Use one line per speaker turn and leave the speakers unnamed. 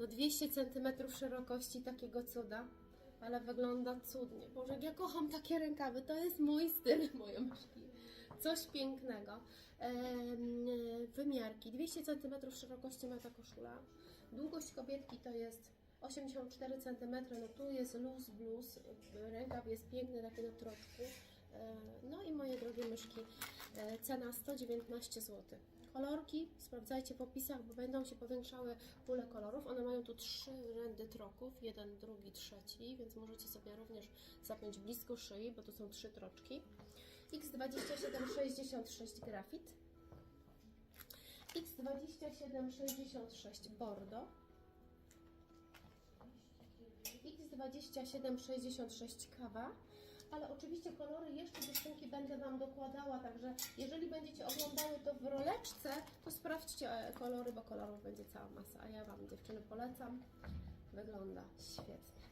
No 200 cm szerokości takiego cuda, ale wygląda cudnie. Boże, ja kocham takie rękawy, to jest mój styl, moje myszki. Coś pięknego. Wymiarki, 200 cm szerokości ma ta koszula. Długość kobietki to jest 84 cm, no tu jest luz bluz, rękaw jest piękny, taki na troczku. E, No drogie myszki, e, cena 119 zł. Kolorki sprawdzajcie w opisach, bo będą się powiększały pule kolorów. One mają tu trzy rzędy troków, jeden, drugi, trzeci, więc możecie sobie również zapiąć blisko szyi, bo to są trzy troczki. X2766 grafit. X2766 Bordeaux. X2766 kawa, ale oczywiście kolory jeszcze dziewczynki będę Wam dokładała, także jeżeli będziecie oglądały to w roleczce, to sprawdźcie e, kolory, bo kolorów będzie cała masa, a ja Wam dziewczyny polecam. Wygląda świetnie.